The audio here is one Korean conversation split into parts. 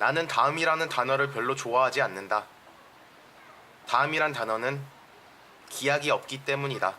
나는 다음이라는 단어를 별로 좋아하지 않는다. 다음이란 단어는 기약이 없기 때문이다.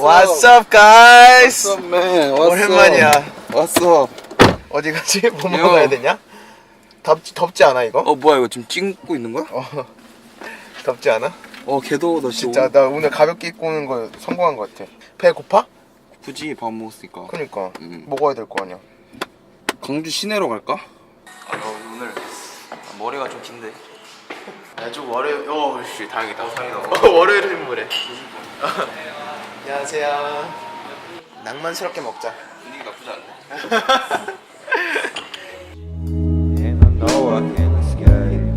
What's up, guys? What's up, man? What's 오랜만이야. up? What's up? 어디 가지? 뭐 요. 먹어야 되냐? 덥지 덥지 않아 이거? 어 뭐야 이거 지금 찍고 있는 거야? 어, 덥지 않아? 어 개더워 너 진짜 나 오늘 가볍게 입고 오는 거 성공한 것 같아. 배 고파? 굳이 밥 먹었으니까 그니까 음. 먹어야 될 거 아니야. 광주 시내로 갈까? 아 오늘 머리가 좀 긴데 아주 월요일 어씨 다행이다. 다행이다. 월요일 인물에. 안녕하세요. 낭만스럽게 먹자. 분위기 나쁘지 않네 And I know I can escape.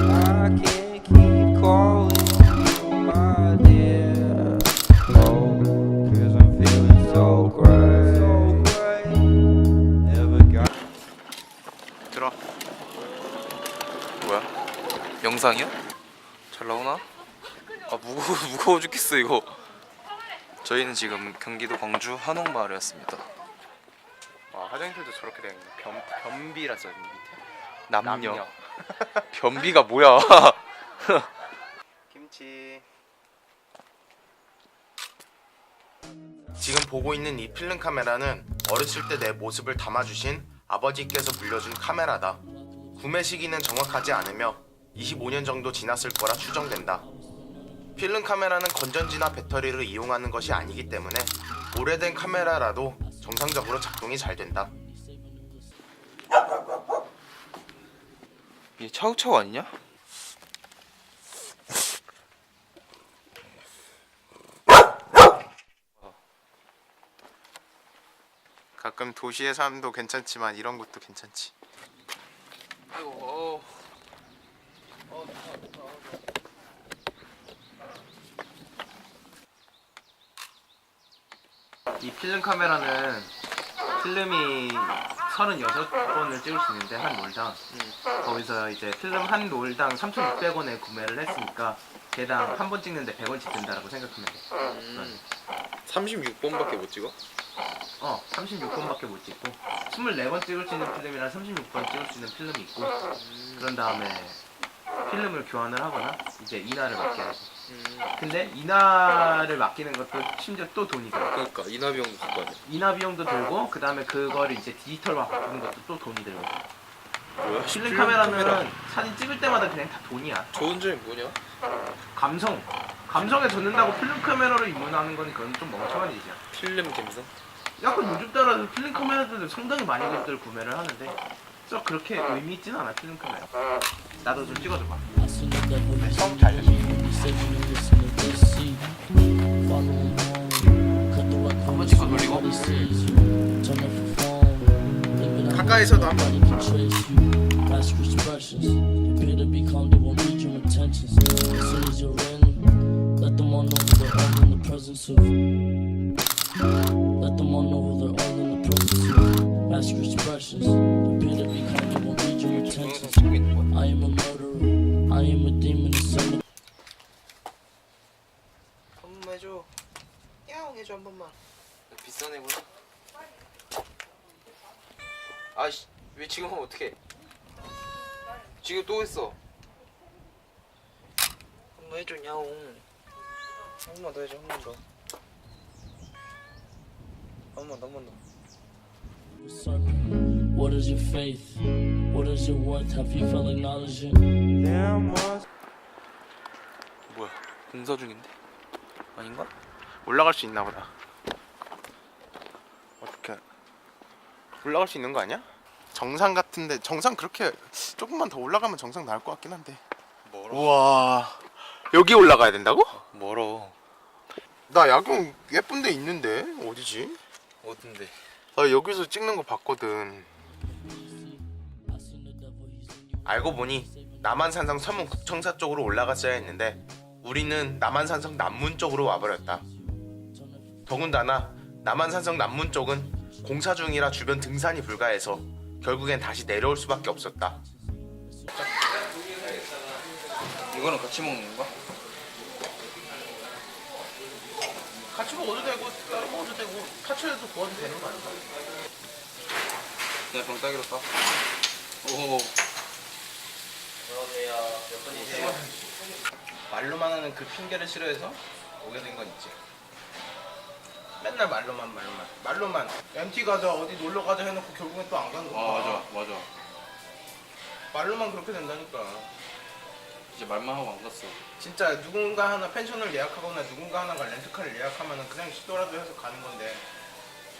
I can't keep calling you my dear. Oh, cause I'm feeling so great. Never got. 들어 뭐야? 영상이야? 잘 나오나? 아 무거워 무거워 죽겠어 이거 저희는 지금 경기도 광주 한옥마을에 왔습니다 아, 화장실도 저렇게 되는 변 변비라 써 있는 밑에. 남녀, 변비가 뭐야 김치. 지금 보고 있는 이 필름 카메라는 어렸을 때 내 모습을 담아주신 아버지께서 물려준 카메라다. 구매 시기는 정확하지 않으며 25년 정도 지났을 거라 추정된다. 필름 카메라는 건전지나 배터리를 이용하는 것이 아니기 때문에 오래된 카메라라도 정상적으로 작동이 잘 된다. 얘 차우차우 아니냐? 가끔 도시의 삶도 괜찮지만 이런 것도 괜찮지. 아이고 어. 이 필름 카메라는 필름이 36번을 찍을 수 있는데 한 롤당 거기서 이제 필름 한 롤당 3,600원에 구매를 했으니까 개당 한 번 찍는데 100원씩 든다라고 생각하면 돼. 36번밖에 못 찍어? 어, 36번밖에 못 찍고 24번 찍을 수 있는 필름이랑 36번 찍을 수 있는 필름이 있고 그런 다음에 필름을 교환을 하거나 이제 인화를 맡겨야 돼. 근데 인화를 맡기는 것도 심지어 또 돈이 들어. 그러니까 인하 비용도 쓸거 아니야 인화 비용도 들고 그 다음에 그거를 이제 디지털로 바꾸는 것도 또 돈이 들고. 뭐야? 필름 카메라는 사진 찍을 때마다 그냥 다 돈이야. 좋은 점이 뭐냐? 감성. 감성에 젖는다고 필름 카메라로 입문하는 건 그건 좀 멍청한 일이야. 필름 감성? 약간 요즘 따라서 필름 카메라들도 상당히 많이들 구매를 하는데 저 그렇게 의미 있진 않아 필름 카메라. 나도 좀 찍어줘봐. 처음 잘 한번 찍고 돌리고 가까이서도 한번. Let them all know they're all in the presence of. Let them all know they're all in the presence of. Mask your expressions. Am a murderer. I am a demon. The son of 한 번만 해줘. 야옹 해줘 한 번만. 비싼 애구나. 아이씨 왜 지금 하면 어떡해? 지금 또 했어. 한번 해줘 야옹. 한 번만 더 해줘 한 번 더. 한번더한 번더. serpent. What is your faith? What is your worth? Have you felt acknowledging? There must 뭐야 공사 중인데? 아닌가? 올라갈 수 있나 보다. 어떻게 올라갈 수 있는 거 아니야? 정상 같은데 정상 그렇게 조금만 더 올라가면 정상 나올 것 같긴 한데. 멀어 우와 여기 올라가야 된다고? 멀어 나 야경 예쁜 데 있는데 어디지? 어딘데? 아 여기서 찍는 거 봤거든. 알고 보니 남한산성 서문구청사 쪽으로 올라갔어야 했는데 우리는 남한산성 남문 쪽으로 와버렸다. 더군다나 남한산성 남문 쪽은 공사 중이라 주변 등산이 불가해서 결국엔 다시 내려올 수밖에 없었다. 이거는 같이 먹는 건가? 같이 먹어도 되고 따로 먹어도 되고 파채에서 구워도 되는 거 아닌가? 그냥 병 따기로 따. 오. 말로만 하는 그 핑계를 싫어해서 오게 된 건 있지. 맨날 말로만 말로만 말로만 MT 가자 어디 놀러 가자 해놓고 결국엔 또 안 가는 아 거야. 맞아 맞아. 말로만 그렇게 된다니까. 이제 말만 하고 안 갔어. 진짜 누군가 하나 펜션을 예약하거나 누군가 하나가 렌트카를 예약하면 그냥 시도라도 해서 가는 건데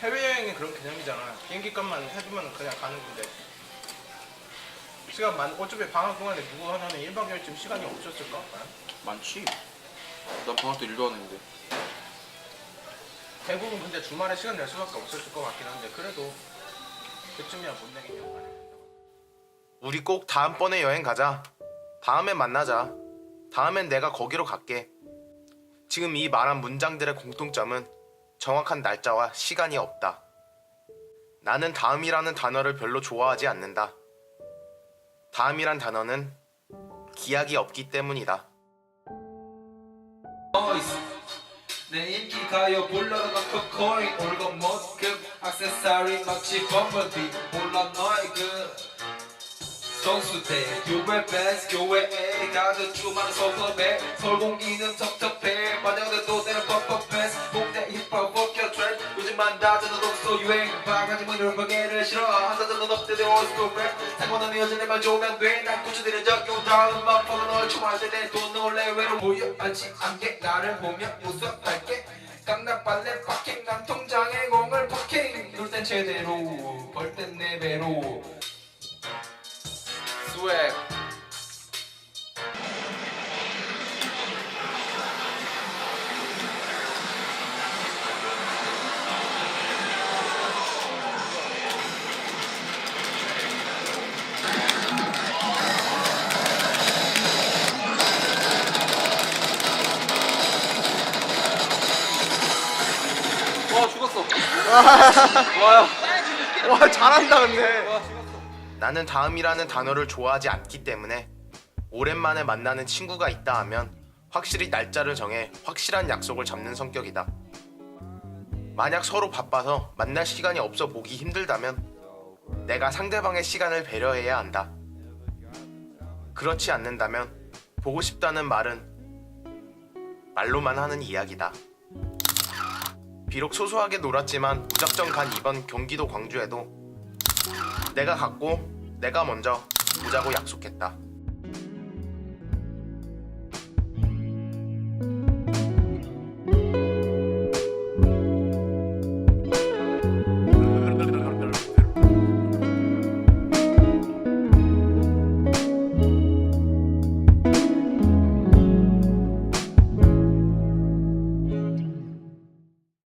해외여행이 그런 개념이잖아. 비행기 값만 해주면 그냥 가는 건데 시간 많 어차피 방학 동안에 누구 하나는 1박 2일쯤 시간이 없었을까? 많지. 난 방학 때 일도 안 했는데. 대부분 근데 주말에 시간 낼 수밖에 없었을 것 같긴 한데 그래도 그쯤이야 못 내겠냐고 우리 꼭 다음번에 여행 가자. 다음에 만나자. 다음엔 내가 거기로 갈게. 지금 이 말한 문장들의 공통점은 정확한 날짜와 시간이 없다. 나는 다음이라는 단어를 별로 좋아하지 않는다 다음이란 단어는 기약이 없기 때문이다. 내 인기 가요 넣고 코인 올건 못급 액세서리 마치 범버비 몰라 너의 그. 성수대 교회 베스 교회에 가득 주만 소금에. 서울 공기는 텁텁해 반영돼도 되는 법 베스. 공대 힙합 만 다저는 독소 유행 바가지 문을 버게를 싫어. 한사전은 없대대 올스쿨 랩 상관없는 여전히만 좋으면 돼난 구주들의 적용 다음 만법은 널 총알 때내돈 놀래 외로 보여 알지 않게. 나를 보면 웃어할게. 깜나 빨래 파킹 난 통장에 공을 파킹 놀땐 제대로 벌땐내 배로. 스웩 와요. 와 잘한다 근데. 나는 다음이라는 단어를 좋아하지 않기 때문에 오랜만에 만나는 친구가 있다 하면 확실히 날짜를 정해 확실한 약속을 잡는 성격이다. 만약 서로 바빠서 만날 시간이 없어 보기 힘들다면 내가 상대방의 시간을 배려해야 한다. 그렇지 않는다면 보고 싶다는 말은 말로만 하는 이야기다 비록 소소하게 놀았지만 무작정 간 이번 경기도 광주에도 내가 갔고 내가 먼저 보자고 약속했다.